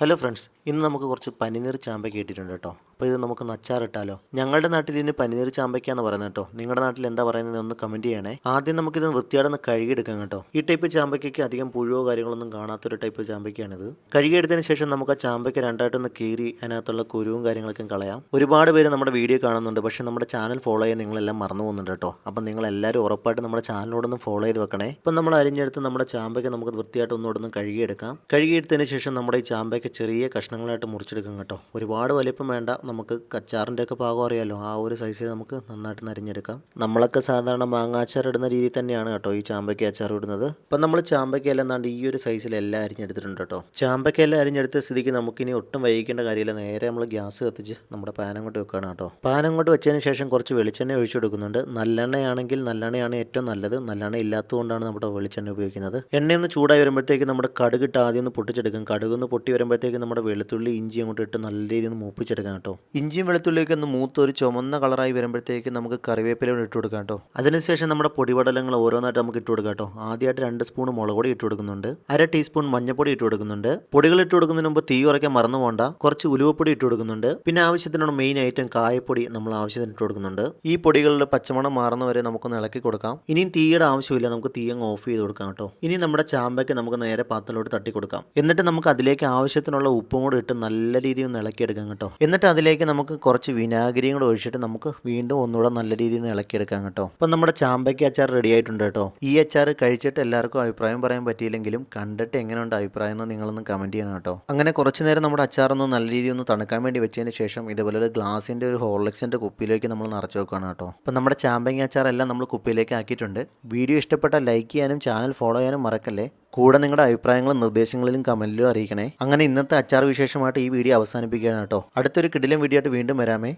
Hello friends ഇന്ന് നമുക്ക് കുറച്ച് പനിനീർ ചാമ്പയ്ക്ക കേട്ടിട്ടുണ്ട് കേട്ടോ. അപ്പോൾ ഇത് നമുക്ക് നച്ചാറിട്ടാലോ? ഞങ്ങളുടെ നാട്ടിൽ ഇതിന് പനിനീർ ചാമ്പയ്ക്കാന്ന് പറയുന്നത് കേട്ടോ. നിങ്ങളുടെ നാട്ടിൽ എന്താ പറയുന്നത് ഒന്ന് കമന്റ് ചെയ്യണേ. ആദ്യം നമുക്കിത് വൃത്തിയാടൊന്ന് കഴുകിയെടുക്കാം കേട്ടോ. ഈ ടൈപ്പ് ചാമ്പയ്ക്കയ്ക്ക് അധികം പുഴുവോ കാര്യങ്ങളൊന്നും കാണാത്തൊരു ടൈപ്പ് ചാമ്പയ്ക്കാണിത്. കഴുകിയെടുത്തതിന് ശേഷം നമുക്ക് ആ ചാമ്പയ്ക്ക രണ്ടായിട്ടൊന്ന് കീറി അതിനകത്തുള്ള കുരുവും കാര്യങ്ങളൊക്കെ കളയാം. ഒരുപാട് പേര് നമ്മുടെ വീഡിയോ കാണുന്നുണ്ട്. പക്ഷേ നമ്മുടെ ചാനൽ ഫോളോ ചെയ്യാൻ നിങ്ങളെല്ലാം മറന്നു പോകുന്നുണ്ട് കേട്ടോ. അപ്പം നിങ്ങൾ എല്ലാവരും ഉറപ്പായിട്ട് നമ്മുടെ ചാനലോടൊന്ന് ഫോളോ ചെയ്ത് വെക്കണേ. ഇപ്പം നമ്മൾ അരിഞ്ഞെടുത്ത് നമ്മുടെ ചാമ്പയ്ക്ക നമുക്ക് വൃത്തിയായിട്ട് ഒന്നുകൂടെ കഴുകിയെടുക്കാം. കഴുകിയെടുത്തതിന് ശേഷം നമ്മുടെ ഈ ചാമ്പയ്ക്ക ചെറിയ കഷ്ണങ്ങളായിട്ട് മുറിച്ചെടുക്കാം കേട്ടോ. ഒരുപാട് വലിപ്പം വേണ്ട. നമുക്ക് കച്ചാറിന്റെ ഒക്കെ പാകം അറിയാമല്ലോ ആ ഒരു സൈസിൽ നമുക്ക് നന്നായിട്ട് നരിഞ്ഞെടുക്കാം. നമ്മളൊക്കെ സാധാരണ മാങ്ങാച്ചാർ ഇടുന്ന രീതി തന്നെയാണ് കേട്ടോ ഈ ചാമ്പയ്ക്ക അച്ചാർ ഇടുന്നത്. അപ്പം നമ്മൾ ചാമ്പയ്ക്കയെല്ലാം എന്നാണ്ട് ഈ ഒരു സൈസിലെല്ലാം അരിഞ്ഞെടുത്തിട്ടുണ്ട് കേട്ടോ. ചാമ്പയ്ക്കയെല്ലാം അരിഞ്ഞെടുത്ത സ്ഥിതിക്ക് നമുക്കിനി ഒട്ടും വൈകിക്കേണ്ട കാര്യമില്ല. നേരെ നമ്മൾ ഗ്യാസ് കത്തിച്ച് നമ്മുടെ പാൻ അങ്ങോട്ട് വെക്കുകയാണ് കേട്ടോ. പാൻ അങ്ങോട്ട് വെച്ചതിന് ശേഷം കുറച്ച് വെളിച്ചെണ്ണ ഒഴിച്ചു കൊടുക്കുന്നുണ്ട്. നല്ലെണ്ണയാണെങ്കിൽ നല്ലെണ്ണയാണ് ഏറ്റവും നല്ലത്. നല്ലെണ്ണ ഇല്ലാത്തതുകൊണ്ടാണ് നമ്മുടെ വെളിച്ചെണ്ണ ഉപയോഗിക്കുന്നത്. എണ്ണയൊന്ന് ചൂടായി വരുമ്പോഴത്തേക്ക് നമ്മുടെ കടുകിട്ട് ആദ്യം ഒന്ന് പൊട്ടിച്ചെടുക്കും. കടുകൊന്ന് പൊട്ടി വരുമ്പോഴത്തേക്ക് നമ്മുടെ വെളുത്തുള്ളി ഇഞ്ചി അങ്ങോട്ട് ഇട്ട് നല്ല രീതിയിൽ ഒന്ന് മൂപ്പിച്ചെടുക്കാം കേട്ടോ. ഇഞ്ചിയും വെളുത്തുള്ളിയൊക്കെ ഒന്ന് മൂത്ത് ഒരു ചുമന്ന കളറായി വരുമ്പോഴത്തേക്ക് നമുക്ക് കറിവേപ്പില ഇട്ട് കൊടുക്കാം കേട്ടോ. അതിനുശേഷം നമ്മുടെ പൊടിപടലങ്ങൾ ഓരോന്നായിട്ട് നമുക്ക് ഇട്ട് കൊടുക്കാം കേട്ടോ. ആദ്യമായിട്ട് രണ്ട് സ്പൂൺ മുളക് പൊടി ഇട്ട് കൊടുക്കുന്നുണ്ട്. അര ടീസ്പൂൺ മഞ്ഞൾപ്പൊടി ഇട്ട് കൊടുക്കുന്നുണ്ട്. പൊടികൾ ഇട്ട് കൊടുക്കുന്നതിന് മുമ്പ് തീ ഉറക്കാൻ മറന്നു പോകണ്ട. കുറച്ച് ഉലുവപ്പൊടി ഇട്ട് കൊടുക്കുന്നുണ്ട്. പിന്നെ ആവശ്യത്തിനുള്ള മെയിൻ ഐറ്റം കായപ്പൊടി നമ്മൾ ആവശ്യത്തിന് ഇട്ട് കൊടുക്കുന്നുണ്ട്. ഈ പൊടികളുടെ പച്ചമണം മാറുന്നവരെ നമുക്കൊന്ന് ഇളക്കി കൊടുക്കാം. ഇനിയും തീയുടെ ആവശ്യമില്ല. നമുക്ക് തീ അങ്ങ് ഓഫ് ചെയ്ത് കൊടുക്കാം കേട്ടോ. ഇനി നമ്മുടെ ചാമ്പയ്ക്ക് നമുക്ക് നേരെ പാത്രത്തിലോട്ട് തട്ടി കൊടുക്കാം. എന്നിട്ട് നമുക്ക് അതിലേക്ക് ആവശ്യത്തിനുള്ള ഉപ്പും കൂടെ ഇട്ട് നല്ല രീതിയിൽ ഒന്ന് ഇളക്കിയെടുക്കാം കേട്ടോ. എന്നിട്ട് അതിലേക്ക് നമുക്ക് കുറച്ച് വിനാഗിരിയും കൂടെ ഒഴിച്ചിട്ട് നമുക്ക് വീണ്ടും ഒന്നുകൂടെ നല്ല രീതിയിൽ നിന്ന് ഇളക്കിയെടുക്കാം കേട്ടോ. അപ്പം നമ്മുടെ ചാമ്പയ്ക്ക് അച്ചാർ റെഡി ആയിട്ടുണ്ട് കേട്ടോ. ഈ അച്ചാർ കഴിച്ചിട്ട് എല്ലാവർക്കും അഭിപ്രായം പറയാൻ പറ്റിയില്ലെങ്കിലും കണ്ടിട്ട് എങ്ങനെയുണ്ട് അഭിപ്രായം എന്ന് നിങ്ങളൊന്ന് കമന്റ് ചെയ്യണം കേട്ടോ. അങ്ങനെ കുറച്ച് നേരം നമ്മുടെ അച്ചാറൊന്ന് നല്ല രീതിയിൽ ഒന്ന് തണുക്കാൻ വേണ്ടി വെച്ചതിന് ശേഷം ഇതുപോലെ ഒരു ഗ്ലാസിന്റെ ഒരു ഹോർലിക്സിന്റെ കുപ്പിയിലേക്ക് നമ്മൾ നിറച്ച് വെക്കുകയാണ് കേട്ടോ. അപ്പം നമ്മുടെ ചാമ്പങ്ങ അച്ചാർ എല്ലാം നമ്മൾ കുപ്പിയിലേക്ക് ആക്കിയിട്ടുണ്ട്. വീഡിയോ ഇഷ്ടപ്പെട്ട ലൈക്ക് ചെയ്യാനും ചാനൽ ഫോളോ ചെയ്യാനും മറക്കല്ലേ? കൂടെ നിങ്ങളുടെ അഭിപ്രായങ്ങളും നിർദ്ദേശങ്ങളിലും കമന്റിലും അറിയിക്കണേ. അങ്ങനെ ഇന്നത്തെ അച്ചാർ വിശേഷമായിട്ട് ഈ വീഡിയോ അവസാനിപ്പിക്കുകയാണ് കേട്ടോ. അടുത്തൊരു കിടിലം വീഡിയോ ആയിട്ട് വീണ്ടും വരാമേ.